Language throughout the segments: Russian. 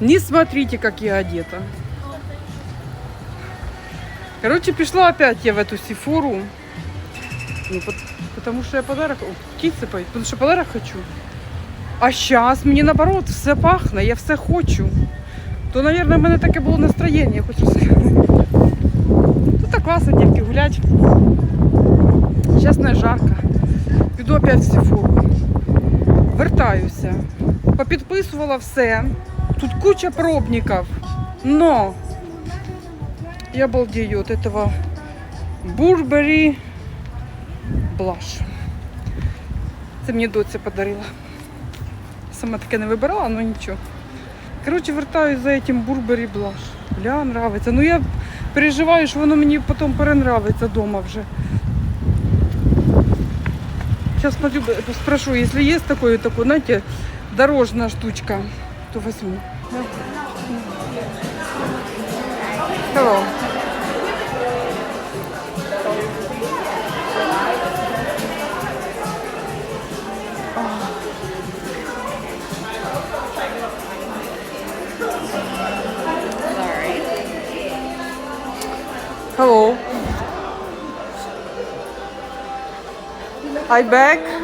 Не смотрите, как я одета. Короче, пришла опять я в эту сифору. Ну, пот- потому что я подарок... О, птицы поют. Потому что подарок хочу. А сейчас мені наоборот все пахне, я все хочу. То, наверное, в мене таке було настроєння, хочу сказати. Тут так класно, дівки, гулять. Зараз не жарко. Піду опять в сифору. Вертаюся. Попідписувала все. Тут куча пробників. Но я балдею от этого Бурбері Блаш. Це мені доця подарила. Сама таке не вибирала, але нічого. Коротше, вертаюсь за этим Бурбері Блаш. Бля, нравиться. Ну я переживаю, що воно мені потім перенравиться вдома вже. Сейчас смотрю, б- спрошу, если есть такое, такое, знаете, дорожная штучка, то возьму. Да. Hello. Sorry. Hello. I back.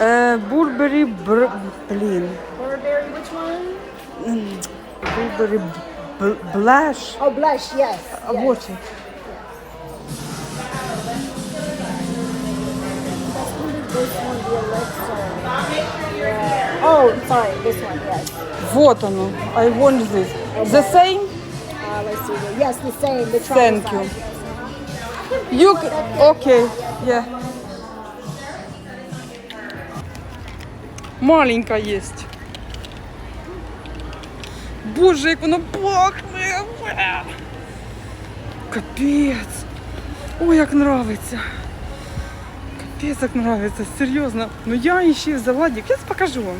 Yeah. Uh, Burberry, br- блин, Burberry, which one? Burberry bl- Blush. Oh, blush, yes. А, yes. Вот. он. This one, the Alexa. Yeah. Oh, sorry, this one, yes. Вот оно. I want this. The same? Uh, let's see. here. Yes, the same. The Thank travel you. size. You c- okay, yeah. Маленька есть. Боже, як воно пахне. Капець. Ой, як нравиться. Капець, як нравиться, серйозно. Ну я ще взяла, дік. я покажу вам.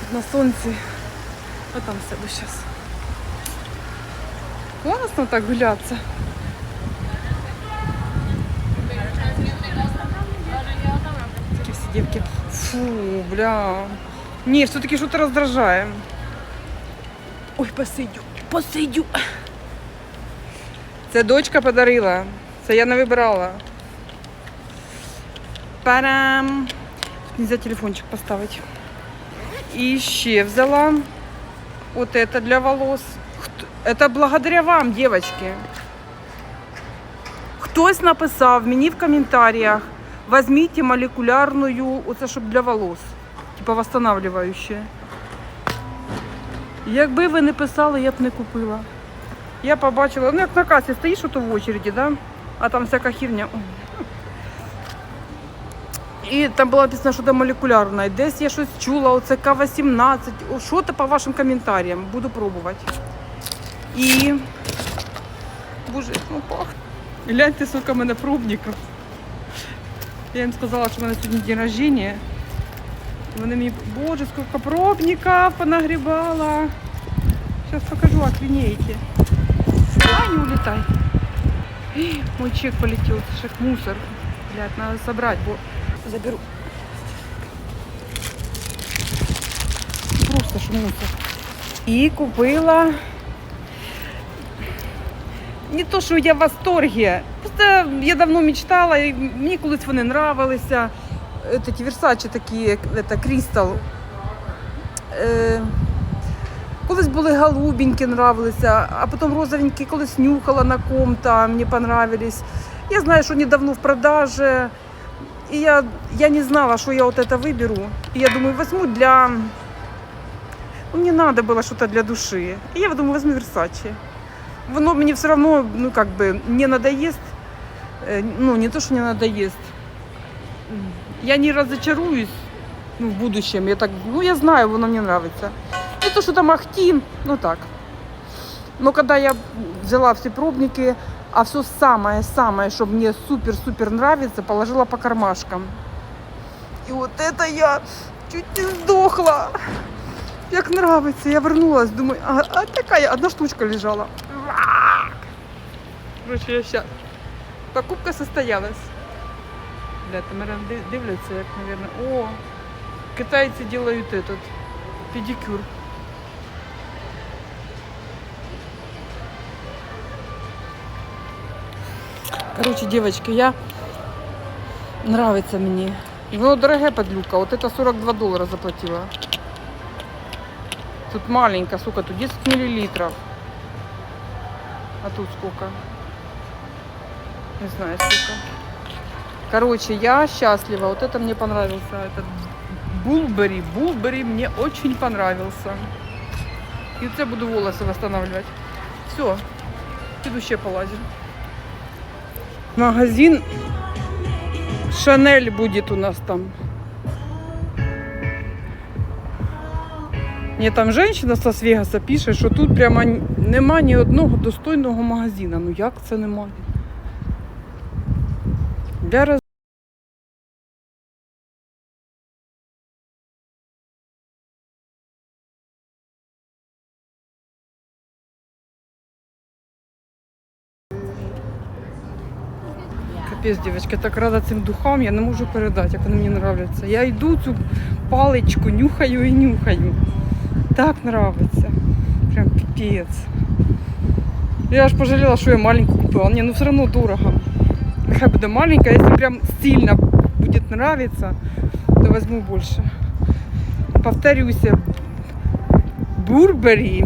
Тут на сонці. А там сяду зараз. Класно так гулятися. Такі всі дівки. Фу, бля. Ні, все-таки що-то роздражає. Ой, посидю, посидю. Це дочка подарила. Це я не вибирала. Парам. Тут нельзя телефончик поставити. І ще взяла. Вот это для волос. Хт- Это благодаря вам, девочки. Хтось написав мені в коментарях, Візьміть молекулярну, оце щоб для волос, типа восстанавливаюче. Якби ви не писали, я б не купила. Я побачила, ну як на касі стоїш ото в очереді, да? а там всяка херня. Ой. І там було написано, що це молекулярна. Десь я щось чула, оце К-18. Що то по вашим коментарям? Буду пробувати. І. Боже, ну пахне. Гляньте, в мене пробників. Я їм сказала, що в мене сьогодні день рождения. Вони мені, боже, сколько пробників понагрібала. Сейчас покажу, охренеете. А, не улетай. Ih, Мой чек полетел, это ж как мусор. Блядь, надо собрать, бо заберу. Просто ж мусор. І купила. Не то, що я в восторгі. Просто я давно мечтала, і мені колись вони нравилися. Е, Такі Versace такі, это, Crystal. Е, колись були голубенькі, нравилися, а потім розовенькі колись нюхала на ком-то, мені понравились. Я знаю, що вони давно в продаже. І я, я не знала, що я вот это виберу. І я думаю, возьму для... Ну, мне надо было что-то для души. И я думаю, возьму Versace. Воно мне все равно, ну, как бы, не надоест. Э, Ну, не то, что не надоест. Я не разочаруюсь ну, в будущем. Я так, ну, я знаю, воно мне нравится. Не то, что там ахти, ну, так. Но когда я взяла все пробники, а все самое-самое, что мне супер-супер нравится, положила по кармашкам. И вот это я чуть не сдохла. Як нравится, я вернулась, думаю, а, а такая одна штучка лежала. Короче, я сейчас. Покупка состоялась. Бля, там наверное, дивляться, як, наверное. О, китайцы делают этот Педикюр. Короче, девочки, я нравится мне. Ну, дорогая подлюка. Вот это 42 доллара заплатила. Тут маленькая, сука, тут 10 миллилитров. А тут сколько? Не знаю, сколько. Короче, я счастлива. Вот это мне понравился. Этот Булбери. Булбери мне очень понравился. И це буду волосы восстанавливать. Все. Піду ще полазим. Магазин Шанель будет у нас там. Мені там жінка з Лас-Вегаса пише, що тут прямо нема ні одного достойного магазина. Ну як це немає? Для роз... Капець, дівчатки, так рада цим духам, я не можу передати, як вони мені нравляться. Я йду цю паличку, нюхаю і нюхаю. Так нравиться. Прям пипец. Я аж пожалела, що я маленьку купила. Ні, ну все одно дорого. Нехай буде маленька, якщо прям сильно буде нравиться, то возьму більше. Повторюся, Бурбері